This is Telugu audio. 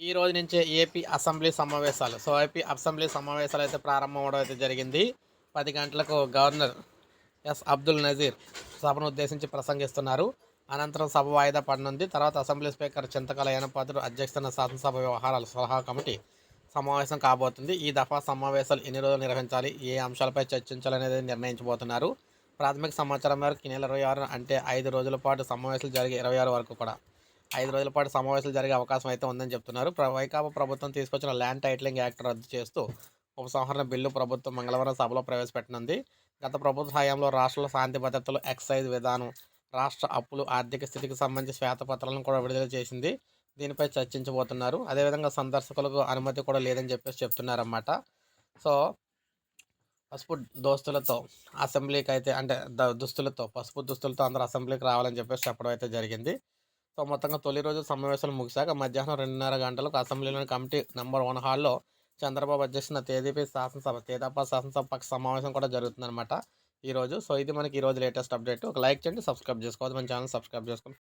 ఈ రోజు నుంచే ఏపీ అసెంబ్లీ సమావేశాలు. సో ఏపీ అసెంబ్లీ సమావేశాలు అయితే ప్రారంభం అవడం అయితే జరిగింది. పది గంటలకు గవర్నర్ ఎస్ అబ్దుల్ నజీర్ సభను ఉద్దేశించి ప్రసంగిస్తున్నారు. అనంతరం సభ వాయిదా పడనుంది. తర్వాత అసెంబ్లీ స్పీకర్ చింతకాల ఏనపాత్రుడు అధ్యక్షతన శాసనసభ వ్యవహారాల సలహా కమిటీ సమావేశం కాబోతుంది. ఈ దఫా సమావేశాలు ఎన్ని రోజులు నిర్వహించాలి ఏ అంశాలపై చర్చించాలనేది నిర్ణయించబోతున్నారు. ప్రాథమిక సమాచారం మేరకు ఈ నెల ఇరవై ఆరు అంటే ఐదు రోజుల పాటు సమావేశాలు జరిగే ఇరవై ఆరు వరకు కూడా. ఐదు రోజుల పాటు సమావేశాలు జరిగే అవకాశం అయితే ఉందని చెప్తున్నారు. వైకాపా ప్రభుత్వం తీసుకొచ్చిన ల్యాండ్ టైటిలింగ్ యాక్ట్ రద్దు చేస్తూ ఉపసంహరణ బిల్లు ప్రభుత్వం మంగళవారం సభలో ప్రవేశపెట్టనుంది. గత ప్రభుత్వ హయాంలో రాష్ట్రంలో శాంతి భద్రతలు ఎక్సైజ్ విధానం రాష్ట్ర అప్పులు ఆర్థిక స్థితికి సంబంధించి శ్వేతపత్రాలను కూడా విడుదల చేసింది. దీనిపై చర్చించబోతున్నారు. అదేవిధంగా సందర్శకులకు అనుమతి కూడా లేదని చెప్పేసి చెప్తున్నారన్నమాట. సో పసుపు దోస్తులతో అసెంబ్లీకి అయితే అంటే దుస్తులతో పసుపు దుస్తులతో అందరూ అసెంబ్లీకి రావాలని చెప్పేసి చెప్పడం అయితే జరిగింది. సో మొత్తంగా తొలి రోజు సమావేశాలు ముగిశాక మధ్యాహ్నం రెండున్నర గంటలకు అసెంబ్లీలోని కమిటీ నెంబర్ వన్ హాల్లో చంద్రబాబు అధ్యక్షున తేదీపీ శాసనసభ తేదాపా శాసనసభ పక్ష సమావేశం కూడా జరుగుతుందన్నమాట ఈరోజు. సో ఇది మనకి ఈరోజు లేటెస్ట్ అప్డేట్. ఒక లైక్ చేయండి సబ్స్క్రైబ్ చేసుకోవద్దు. మన ఛానల్ సబ్స్క్రైబ్ చేసుకోండి.